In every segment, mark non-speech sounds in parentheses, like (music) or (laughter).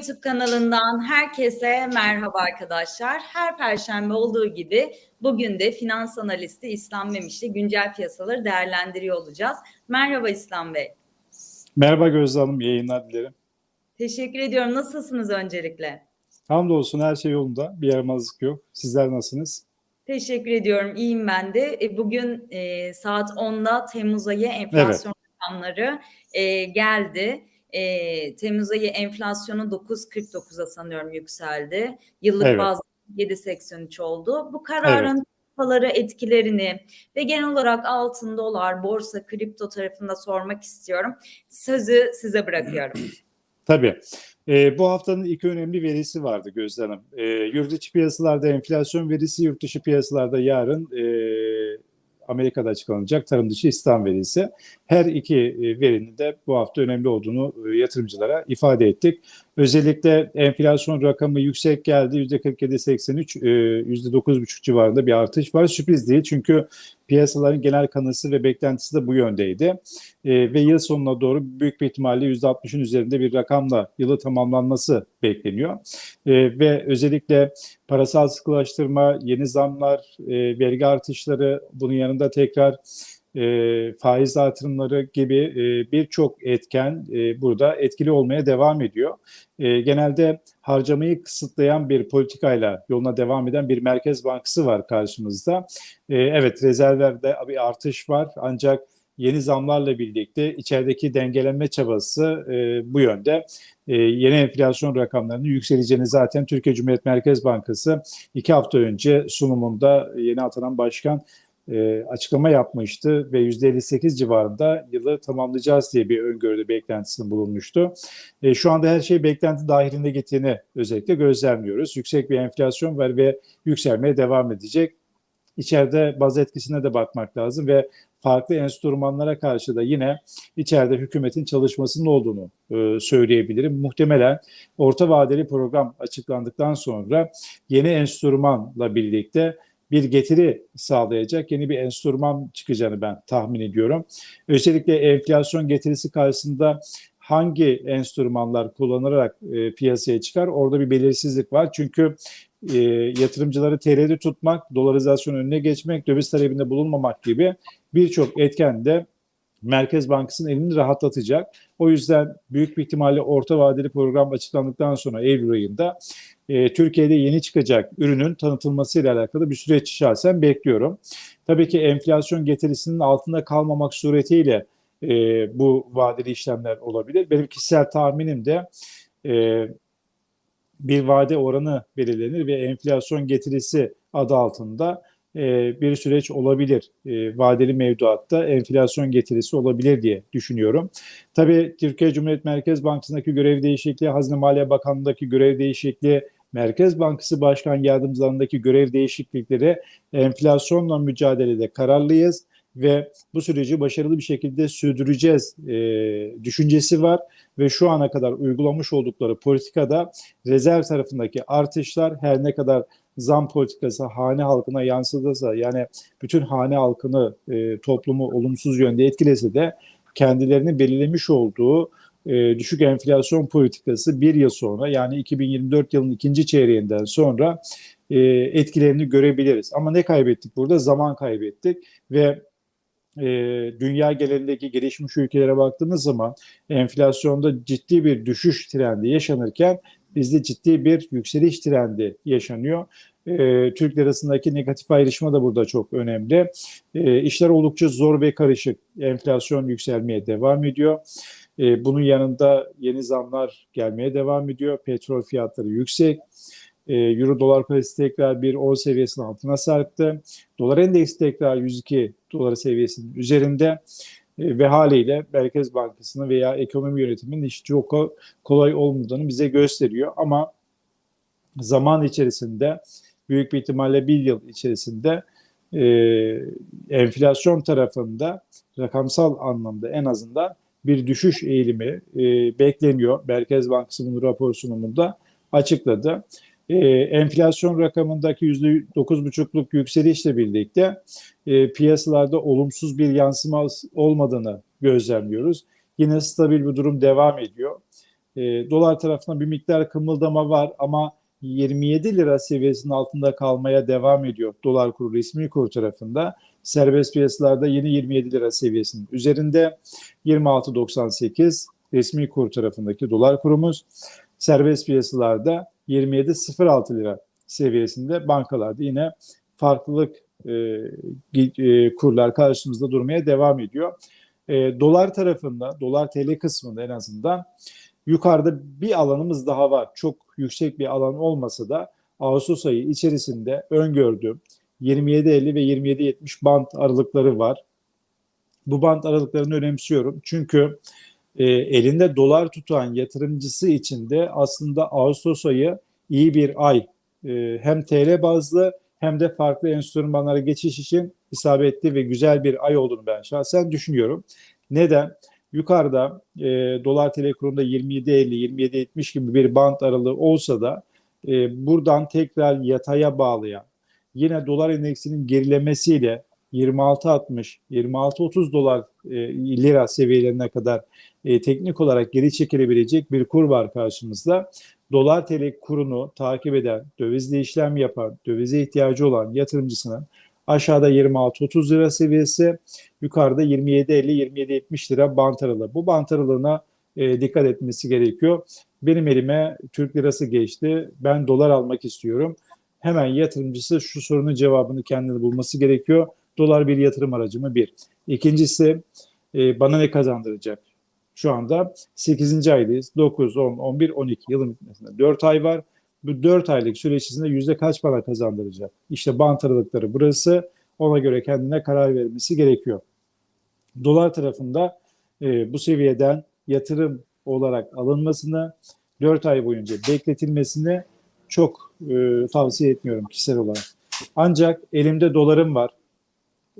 YouTube kanalından herkese merhaba arkadaşlar. Her perşembe olduğu gibi bugün de finans analisti İslam Memiş'le güncel piyasaları değerlendiriyor olacağız. Merhaba İslam Bey. Merhaba Gözde Hanım, yayınlar dilerim. Teşekkür ediyorum. Nasılsınız öncelikle? Hamdolsun her şey yolunda, bir yaramazlık yok. Sizler nasılsınız? Teşekkür ediyorum. İyiyim ben de. E, Bugün e, saat 10'da Temmuz ayı enflasyon rakamları e, geldi. E, Temmuz ayı enflasyonu 9.49'a sanıyorum yükseldi. Yıllık Evet. bazda 7.83 oldu. Bu kararın piyasalara etkilerini ve genel olarak altın, dolar, borsa, kripto tarafında sormak istiyorum. Sözü size bırakıyorum. (clears throat) Tabii. Ee, bu haftanın iki önemli verisi vardı Gözde Hanım. Ee, yurt içi piyasalarda enflasyon verisi, yurt dışı piyasalarda yarın e, Amerika'da açıklanacak tarım dışı istihdam verisi. Her iki e, verinin de bu hafta önemli olduğunu e, yatırımcılara ifade ettik. Özellikle enflasyon rakamı yüksek geldi. %47.83, e, %9.5 civarında bir artış var. Sürpriz değil çünkü piyasaların genel kanısı ve beklentisi de bu yöndeydi. E, ve yıl sonuna doğru büyük bir ihtimalle %60'ın üzerinde bir rakamla yılı tamamlanması bekleniyor. E, ve özellikle parasal sıkılaştırma, yeni zamlar, e, vergi artışları, bunun yanında tekrar e, faiz artırımları gibi e, birçok etken e, burada etkili olmaya devam ediyor. E, genelde harcamayı kısıtlayan bir politikayla yoluna devam eden bir merkez bankası var karşımızda. E, evet rezervlerde bir artış var ancak yeni zamlarla birlikte içerideki dengelenme çabası e, bu yönde. E, yeni enflasyon rakamlarının yükseleceğini zaten Türkiye Cumhuriyet Merkez Bankası iki hafta önce sunumunda yeni atanan başkan e, açıklama yapmıştı ve %58 civarında yılı tamamlayacağız diye bir öngörüde beklentisinde bulunmuştu. E, şu anda her şey beklenti dahilinde gittiğini özellikle gözlemliyoruz. Yüksek bir enflasyon var ve yükselmeye devam edecek. İçeride baz etkisine de bakmak lazım ve farklı enstrümanlara karşı da yine içeride hükümetin çalışmasının olduğunu e, söyleyebilirim. Muhtemelen orta vadeli program açıklandıktan sonra yeni enstrümanla birlikte bir getiri sağlayacak yeni bir enstrüman çıkacağını ben tahmin ediyorum. Özellikle enflasyon getirisi karşısında hangi enstrümanlar kullanılarak e, piyasaya çıkar orada bir belirsizlik var. Çünkü e, yatırımcıları TL'de tutmak, dolarizasyon önüne geçmek, döviz talebinde bulunmamak gibi birçok etken de Merkez Bankası'nın elini rahatlatacak. O yüzden büyük bir ihtimalle orta vadeli program açıklandıktan sonra Eylül ayında e, Türkiye'de yeni çıkacak ürünün tanıtılmasıyla alakalı bir süreç şahsen bekliyorum. Tabii ki enflasyon getirisinin altında kalmamak suretiyle e, bu vadeli işlemler olabilir. Benim kişisel tahminim de e, bir vade oranı belirlenir ve enflasyon getirisi adı altında e, bir süreç olabilir. E, vadeli mevduatta enflasyon getirisi olabilir diye düşünüyorum. Tabii Türkiye Cumhuriyet Merkez Bankası'ndaki görev değişikliği, Hazine Maliye Bakanlığı'ndaki görev değişikliği, Merkez Bankası Başkan Yardımcılarındaki görev değişiklikleri enflasyonla mücadelede kararlıyız ve bu süreci başarılı bir şekilde sürdüreceğiz e, düşüncesi var ve şu ana kadar uygulamış oldukları politikada rezerv tarafındaki artışlar her ne kadar zam politikası hane halkına yansıdıysa yani bütün hane halkını e, toplumu olumsuz yönde etkilese de kendilerini belirlemiş olduğu e, düşük enflasyon politikası bir yıl sonra yani 2024 yılının ikinci çeyreğinden sonra e, etkilerini görebiliriz. Ama ne kaybettik burada? Zaman kaybettik ve e, dünya genelindeki gelişmiş ülkelere baktığımız zaman enflasyonda ciddi bir düşüş trendi yaşanırken bizde ciddi bir yükseliş trendi yaşanıyor. E, Türk lirasındaki negatif ayrışma da burada çok önemli. E, işler oldukça zor ve karışık. Enflasyon yükselmeye devam ediyor. E, bunun yanında yeni zamlar gelmeye devam ediyor. Petrol fiyatları yüksek. E, Euro dolar parası tekrar 1.10 seviyesinin altına sarktı. Dolar endeksi tekrar 102 dolar seviyesinin üzerinde E, ve haliyle Merkez Bankası'nın veya ekonomi yönetiminin iş çok ko- kolay olmadığını bize gösteriyor. Ama zaman içerisinde büyük bir ihtimalle bir yıl içerisinde e, enflasyon tarafında rakamsal anlamda en azından bir düşüş eğilimi e, bekleniyor. Merkez Bankası bunu rapor sunumunda açıkladı. E, enflasyon rakamındaki %9,5'luk yükselişle birlikte e, piyasalarda olumsuz bir yansıma olmadığını gözlemliyoruz. Yine stabil bir durum devam ediyor. E, dolar tarafında bir miktar kımıldama var ama 27 lira seviyesinin altında kalmaya devam ediyor dolar kuru resmi kur tarafında. Serbest piyasalarda yeni 27 lira seviyesinin üzerinde 26.98 resmi kur tarafındaki dolar kurumuz. Serbest piyasalarda 27.06 lira seviyesinde bankalarda yine farklılık e, e, kurlar karşımızda durmaya devam ediyor. E, dolar tarafında, dolar TL kısmında en azından yukarıda bir alanımız daha var. Çok yüksek bir alan olmasa da Ağustos ayı içerisinde öngördüğüm 27.50 ve 27.70 band aralıkları var. Bu band aralıklarını önemsiyorum. Çünkü e, elinde dolar tutan yatırımcısı için de aslında Ağustos ayı iyi bir ay. E, hem TL bazlı hem de farklı enstrümanlara geçiş için isabetli ve güzel bir ay olduğunu ben şahsen düşünüyorum. Neden? Yukarıda e, dolar TL kurunda 27.50, 27.70 gibi bir band aralığı olsa da e, buradan tekrar yataya bağlayan, yine dolar endeksinin gerilemesiyle 26.60, 26.30 dolar e, lira seviyelerine kadar e, teknik olarak geri çekilebilecek bir kur var karşımızda. Dolar TL kurunu takip eden, dövizle işlem yapan, dövize ihtiyacı olan yatırımcısının aşağıda 26-30 lira seviyesi, yukarıda 27-50-27-70 lira bant aralığı. Bu bant aralığına e, dikkat etmesi gerekiyor. Benim elime Türk lirası geçti. Ben dolar almak istiyorum. Hemen yatırımcısı şu sorunun cevabını kendine bulması gerekiyor. Dolar bir yatırım aracı mı? Bir. İkincisi e, bana ne kazandıracak? Şu anda 8. aydayız. 9, 10, 11, 12 yılın bitmesine 4 ay var. Bu 4 aylık süre içerisinde yüzde kaç para kazandıracak? İşte bant aralıkları burası. Ona göre kendine karar vermesi gerekiyor. Dolar tarafında e, bu seviyeden yatırım olarak alınmasını 4 ay boyunca bekletilmesini çok e, tavsiye etmiyorum kişisel olarak. Ancak elimde dolarım var.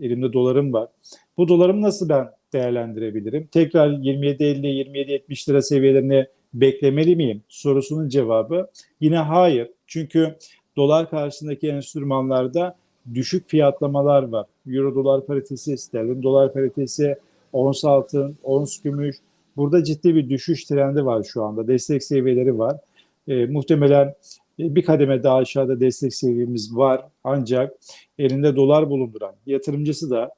Elimde dolarım var. Bu dolarımı nasıl ben değerlendirebilirim? Tekrar 27.50-27.70 lira seviyelerini beklemeli miyim? Sorusunun cevabı yine hayır. Çünkü dolar karşısındaki enstrümanlarda düşük fiyatlamalar var. Euro dolar paritesi, sterlin dolar paritesi, ons altın, ons gümüş. Burada ciddi bir düşüş trendi var şu anda. Destek seviyeleri var. E, muhtemelen e, bir kademe daha aşağıda destek seviyemiz var. Ancak elinde dolar bulunduran yatırımcısı da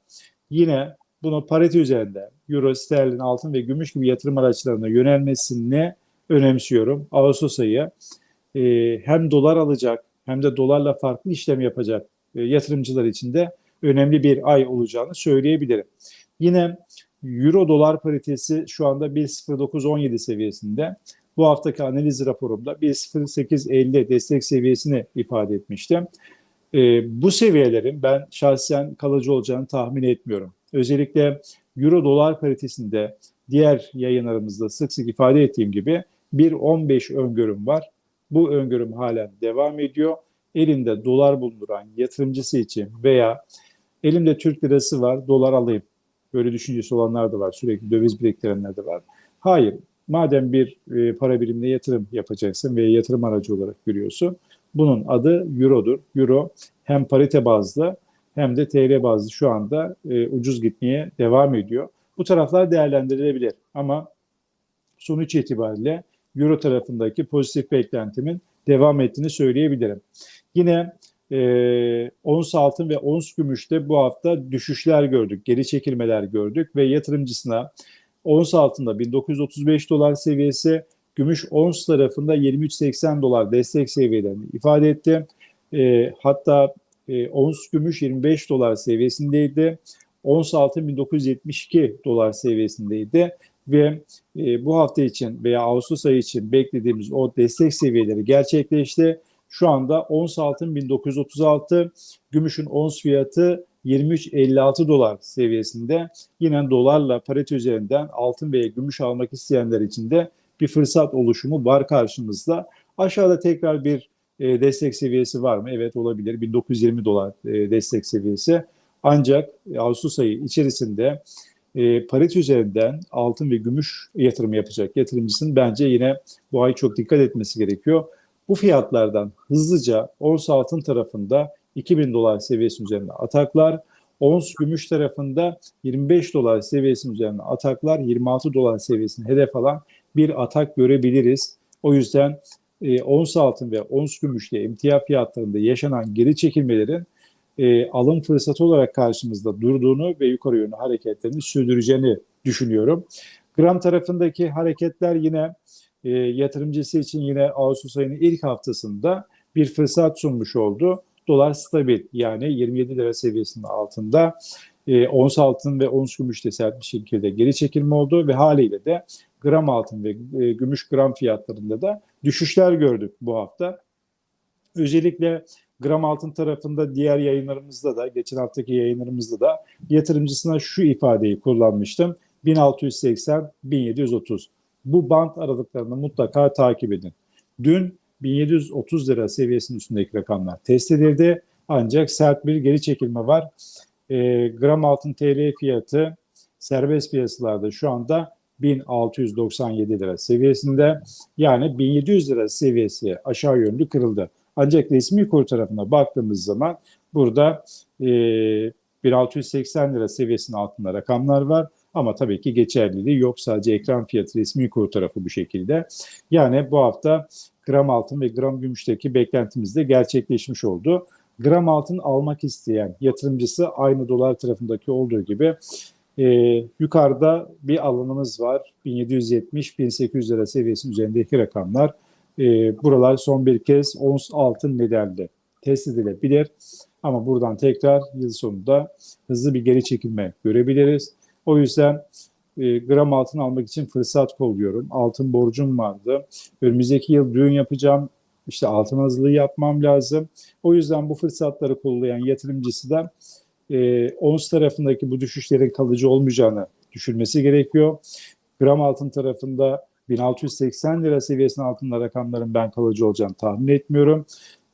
yine bunu parite üzerinde euro, sterlin, altın ve gümüş gibi yatırım araçlarına yönelmesini önemsiyorum. Ağustos ayı e, hem dolar alacak hem de dolarla farklı işlem yapacak e, yatırımcılar için de önemli bir ay olacağını söyleyebilirim. Yine euro dolar paritesi şu anda 1.0917 seviyesinde. Bu haftaki analiz raporumda 1.0850 destek seviyesini ifade etmiştim. E, bu seviyelerin ben şahsen kalıcı olacağını tahmin etmiyorum. Özellikle euro dolar paritesinde diğer yayınlarımızda sık sık ifade ettiğim gibi 1.15 öngörüm var. Bu öngörüm halen devam ediyor. Elinde dolar bulunduran yatırımcısı için veya elimde Türk lirası var dolar alayım. Böyle düşüncesi olanlar da var. Sürekli döviz biriktirenler de var. Hayır. Madem bir e, para birimine yatırım yapacaksın ve yatırım aracı olarak görüyorsun. Bunun adı Euro'dur. Euro hem parite bazlı hem de TL bazlı şu anda e, ucuz gitmeye devam ediyor. Bu taraflar değerlendirilebilir ama sonuç itibariyle Euro tarafındaki pozitif beklentimin devam ettiğini söyleyebilirim. Yine e, ons altın ve ons gümüşte bu hafta düşüşler gördük, geri çekilmeler gördük ve yatırımcısına ons altında 1935 dolar seviyesi, gümüş ons tarafında 23.80 dolar destek seviyelerini ifade etti. E, hatta e, ons gümüş 25 dolar seviyesindeydi. Ons altın 1972 dolar seviyesindeydi ve e, bu hafta için veya Ağustos ayı için beklediğimiz o destek seviyeleri gerçekleşti. Şu anda ons altın 1936, gümüşün ons fiyatı 23.56 dolar seviyesinde. Yine dolarla parite üzerinden altın veya gümüş almak isteyenler için de bir fırsat oluşumu var karşımızda. Aşağıda tekrar bir e, destek seviyesi var mı? Evet olabilir. 1920 dolar e, destek seviyesi. Ancak Ağustos ayı içerisinde e, parite üzerinden altın ve gümüş yatırım yapacak yatırımcısının bence yine bu ay çok dikkat etmesi gerekiyor. Bu fiyatlardan hızlıca ons altın tarafında 2000 dolar seviyesinin üzerinde ataklar, ons gümüş tarafında 25 dolar seviyesinin üzerinde ataklar, 26 dolar seviyesini hedef alan bir atak görebiliriz. O yüzden e, ons altın ve ons gümüşte emtia fiyatlarında yaşanan geri çekilmelerin e, alım fırsatı olarak karşımızda durduğunu ve yukarı yönlü hareketlerini sürdüreceğini düşünüyorum. Gram tarafındaki hareketler yine e, yatırımcısı için yine Ağustos ayının ilk haftasında bir fırsat sunmuş oldu. Dolar stabil yani 27 lira seviyesinin altında. E, ons altın ve ons gümüşte sert bir şekilde geri çekilme oldu ve haliyle de gram altın ve e, gümüş gram fiyatlarında da düşüşler gördük bu hafta. Özellikle gram altın tarafında diğer yayınlarımızda da geçen haftaki yayınlarımızda da yatırımcısına şu ifadeyi kullanmıştım. 1680-1730. Bu bant aralıklarını mutlaka takip edin. Dün 1730 lira seviyesinin üstündeki rakamlar test edildi. Ancak sert bir geri çekilme var. E, gram altın TL fiyatı serbest piyasalarda şu anda 1697 lira seviyesinde. Yani 1700 lira seviyesi aşağı yönlü kırıldı. Ancak resmi kur tarafına baktığımız zaman burada e, 1680 lira seviyesinin altında rakamlar var. Ama tabii ki geçerliliği yok. Sadece ekran fiyatı resmi kur tarafı bu şekilde. Yani bu hafta gram altın ve gram gümüşteki beklentimiz de gerçekleşmiş oldu. Gram altın almak isteyen yatırımcısı aynı dolar tarafındaki olduğu gibi e, yukarıda bir alanımız var. 1770-1800 lira seviyesinin üzerindeki rakamlar. E, buralar son bir kez ons altın nedenli test edilebilir. Ama buradan tekrar yıl sonunda hızlı bir geri çekilme görebiliriz. O yüzden e, gram altın almak için fırsat kolluyorum. Altın borcum vardı. Önümüzdeki yıl düğün yapacağım. İşte altın hazırlığı yapmam lazım. O yüzden bu fırsatları kollayan yatırımcısı da e, ons tarafındaki bu düşüşlerin kalıcı olmayacağını düşünmesi gerekiyor. Gram altın tarafında 1680 lira seviyesinin altında rakamların ben kalıcı olacağını tahmin etmiyorum.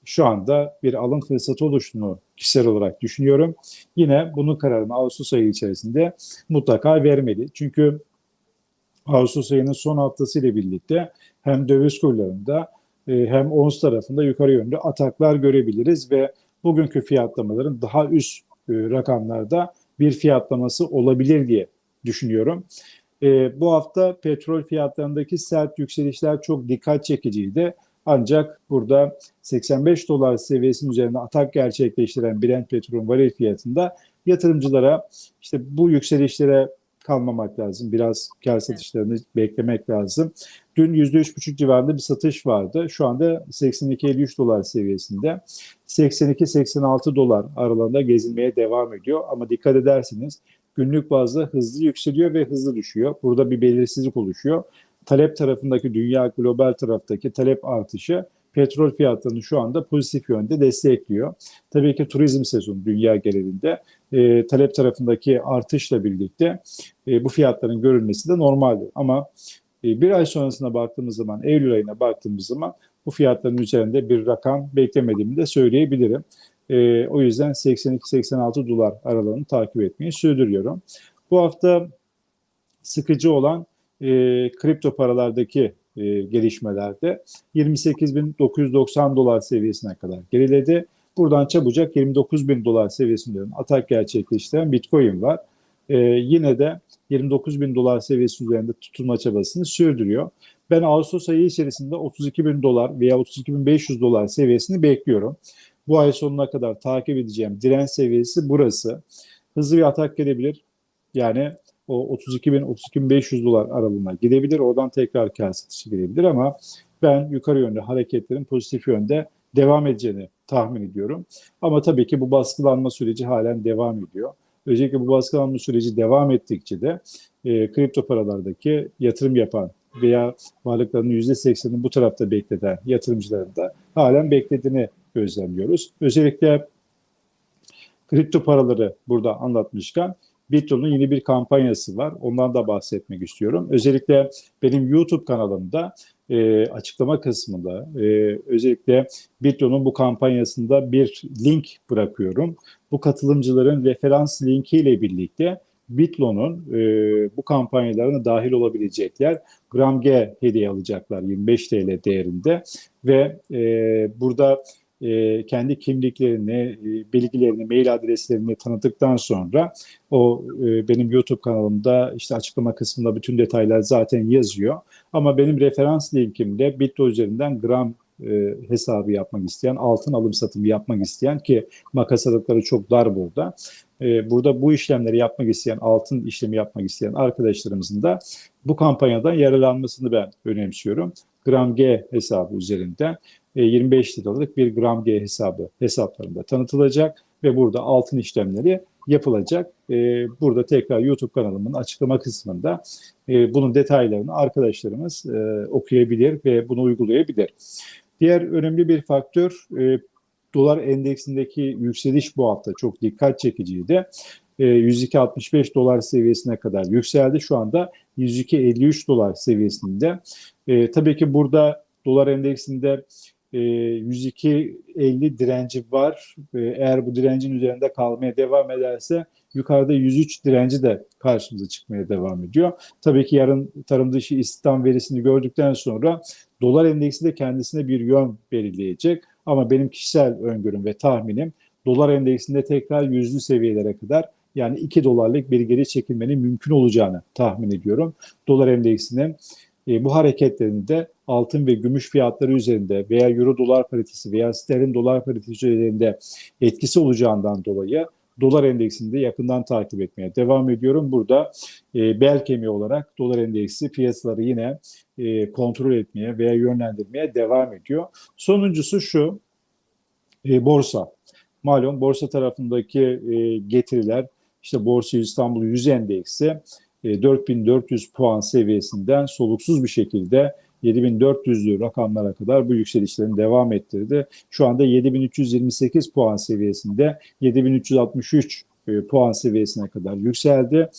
Şu anda bir alım fırsatı oluştuğunu kişisel olarak düşünüyorum. Yine bunun kararını Ağustos ayı içerisinde mutlaka vermeli. Çünkü Ağustos ayının son haftası ile birlikte hem döviz kurlarında e, hem ons tarafında yukarı yönlü ataklar görebiliriz ve bugünkü fiyatlamaların daha üst e, rakamlarda bir fiyatlaması olabilir diye düşünüyorum. E, bu hafta petrol fiyatlarındaki sert yükselişler çok dikkat çekiciydi. Ancak burada 85 dolar seviyesinin üzerinde atak gerçekleştiren Brent petrolün varil fiyatında yatırımcılara işte bu yükselişlere kalmamak lazım. Biraz kar satışlarını beklemek lazım. Dün %3,5 civarında bir satış vardı. Şu anda 82-53 dolar seviyesinde. 82-86 dolar aralığında gezilmeye devam ediyor. Ama dikkat ederseniz günlük bazda hızlı yükseliyor ve hızlı düşüyor. Burada bir belirsizlik oluşuyor. Talep tarafındaki dünya global taraftaki talep artışı petrol fiyatlarını şu anda pozitif yönde destekliyor. Tabii ki turizm sezonu dünya genelinde e, talep tarafındaki artışla birlikte e, bu fiyatların görülmesi de normaldir. Ama e, bir ay sonrasına baktığımız zaman, Eylül ayına baktığımız zaman bu fiyatların üzerinde bir rakam beklemediğimi de söyleyebilirim. E, o yüzden 82-86 dolar aralığını takip etmeyi sürdürüyorum. Bu hafta sıkıcı olan e, kripto paralardaki e, gelişmelerde 28.990 dolar seviyesine kadar geriledi. Buradan çabucak 29.000 dolar seviyesinde atak gerçekleştiren Bitcoin var. E, yine de 29.000 dolar seviyesi üzerinde tutulma çabasını sürdürüyor. Ben Ağustos ayı içerisinde 32.000 dolar veya 32.500 dolar seviyesini bekliyorum. Bu ay sonuna kadar takip edeceğim direnç seviyesi burası. Hızlı bir atak gelebilir. Yani o 32.000-32.500 dolar aralığına gidebilir. Oradan tekrar kar satışı gelebilir ama ben yukarı yönlü hareketlerin pozitif yönde devam edeceğini tahmin ediyorum. Ama tabii ki bu baskılanma süreci halen devam ediyor. Özellikle bu baskılanma süreci devam ettikçe de e, kripto paralardaki yatırım yapan veya varlıklarının %80'ini bu tarafta bekleten yatırımcıların da halen beklediğini gözlemliyoruz. Özellikle kripto paraları burada anlatmışken Bitlo'nun yeni bir kampanyası var. Ondan da bahsetmek istiyorum. Özellikle benim YouTube kanalımda e, açıklama kısmında e, özellikle Bitlo'nun bu kampanyasında bir link bırakıyorum. Bu katılımcıların referans linkiyle birlikte Bitlo'nun e, bu kampanyalarına dahil olabilecekler. Gram G hediye alacaklar 25 TL değerinde ve e, burada e, kendi kimliklerini, e, bilgilerini, mail adreslerini tanıdıktan sonra o e, benim YouTube kanalımda işte açıklama kısmında bütün detaylar zaten yazıyor. Ama benim referans linkimde Bitto üzerinden gram e, hesabı yapmak isteyen, altın alım satımı yapmak isteyen ki makas aralıkları çok dar burada. E, burada bu işlemleri yapmak isteyen, altın işlemi yapmak isteyen arkadaşlarımızın da bu kampanyadan yararlanmasını ben önemsiyorum. Gram G hesabı üzerinden 25 liralık bir Gram G hesabı hesaplarında tanıtılacak ve burada altın işlemleri yapılacak. E, burada tekrar YouTube kanalımın açıklama kısmında e, bunun detaylarını arkadaşlarımız e, okuyabilir ve bunu uygulayabilir. Diğer önemli bir faktör e, dolar endeksindeki yükseliş bu hafta çok dikkat çekiciydi. E, 102.65 dolar seviyesine kadar yükseldi. Şu anda 102.53 dolar seviyesinde. E, tabii ki burada dolar endeksinde e, 102.50 direnci var. E, eğer bu direncin üzerinde kalmaya devam ederse yukarıda 103 direnci de karşımıza çıkmaya devam ediyor. Tabii ki yarın tarım dışı istihdam verisini gördükten sonra dolar endeksi de kendisine bir yön belirleyecek. Ama benim kişisel öngörüm ve tahminim dolar endeksinde tekrar yüzlü seviyelere kadar yani 2 dolarlık bir geri çekilmenin mümkün olacağını tahmin ediyorum. Dolar endeksinin e, bu hareketlerinde altın ve gümüş fiyatları üzerinde veya euro dolar paritesi veya sterlin dolar paritesi üzerinde etkisi olacağından dolayı dolar endeksini de yakından takip etmeye devam ediyorum. Burada e, bel kemiği olarak dolar endeksi piyasaları yine e, kontrol etmeye veya yönlendirmeye devam ediyor. Sonuncusu şu, e, borsa. Malum borsa tarafındaki e, getiriler, işte Borsa İstanbul 100 endeksi e, 4400 puan seviyesinden soluksuz bir şekilde 7400'lü rakamlara kadar bu yükselişlerini devam ettirdi. Şu anda 7328 puan seviyesinde 7363 e, puan seviyesine kadar yükseldi.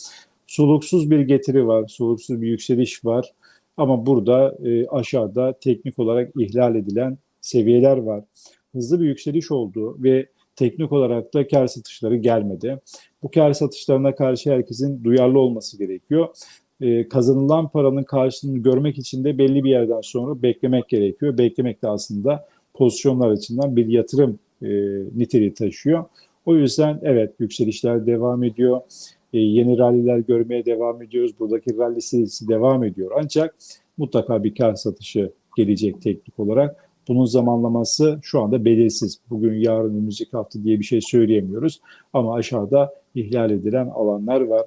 Soluksuz bir getiri var, soluksuz bir yükseliş var. Ama burada e, aşağıda teknik olarak ihlal edilen seviyeler var. Hızlı bir yükseliş oldu ve teknik olarak da kar satışları gelmedi. Bu kar satışlarına karşı herkesin duyarlı olması gerekiyor. Ee, kazanılan paranın karşılığını görmek için de belli bir yerden sonra beklemek gerekiyor. Beklemek de aslında pozisyonlar açısından bir yatırım e, niteliği taşıyor. O yüzden evet yükselişler devam ediyor. E, yeni ralliler görmeye devam ediyoruz. Buradaki rally serisi devam ediyor. Ancak mutlaka bir kar satışı gelecek teknik olarak. Bunun zamanlaması şu anda belirsiz. Bugün, yarın, önümüzdeki hafta diye bir şey söyleyemiyoruz. Ama aşağıda ihlal edilen alanlar var.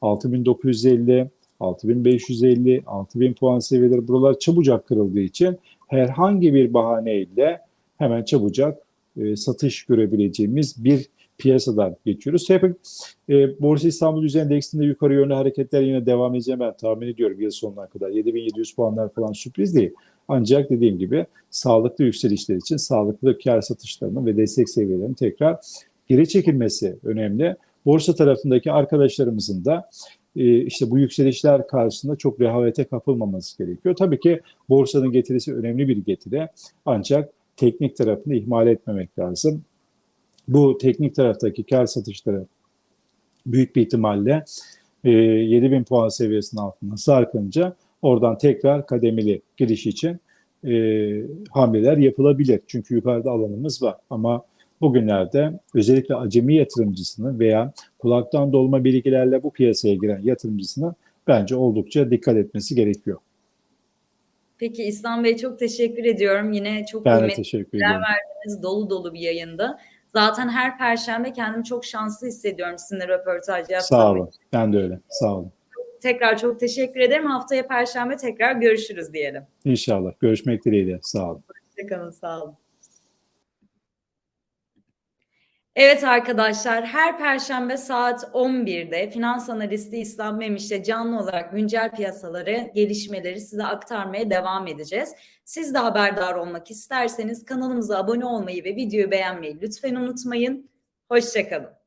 6950, 6550, 6000 puan seviyeleri buralar çabucak kırıldığı için herhangi bir bahaneyle hemen çabucak e, satış görebileceğimiz bir piyasadan geçiyoruz. Hep e, Borsa İstanbul Yüz Endeksinde yukarı yönlü hareketler yine devam edeceğim ben tahmin ediyorum yıl sonuna kadar. 7700 puanlar falan sürpriz değil. Ancak dediğim gibi sağlıklı yükselişler için sağlıklı kar satışlarının ve destek seviyelerinin tekrar geri çekilmesi önemli. Borsa tarafındaki arkadaşlarımızın da işte bu yükselişler karşısında çok rehavete kapılmaması gerekiyor. Tabii ki borsanın getirisi önemli bir getiri. Ancak teknik tarafını ihmal etmemek lazım. Bu teknik taraftaki kar satışları büyük bir ihtimalle e, 7000 puan seviyesinin altına sarkınca oradan tekrar kademeli giriş için e, hamleler yapılabilir. Çünkü yukarıda alanımız var ama bugünlerde özellikle acemi yatırımcısının veya kulaktan dolma bilgilerle bu piyasaya giren yatırımcısının bence oldukça dikkat etmesi gerekiyor. Peki İslam Bey çok teşekkür ediyorum. Yine çok Ben kıymetli verdiniz. Dolu dolu bir yayında. Zaten her perşembe kendimi çok şanslı hissediyorum sizinle röportaj yaptığım Sağ için. olun. Ben de öyle. Sağ olun. Tekrar çok teşekkür ederim. Haftaya perşembe tekrar görüşürüz diyelim. İnşallah. Görüşmek dileğiyle. Sağ olun. Hoşçakalın, sağ olun. Evet arkadaşlar, her perşembe saat 11'de finans analisti İslam Memiş'le canlı olarak güncel piyasaları, gelişmeleri size aktarmaya devam edeceğiz. Siz de haberdar olmak isterseniz kanalımıza abone olmayı ve videoyu beğenmeyi lütfen unutmayın. Hoşçakalın.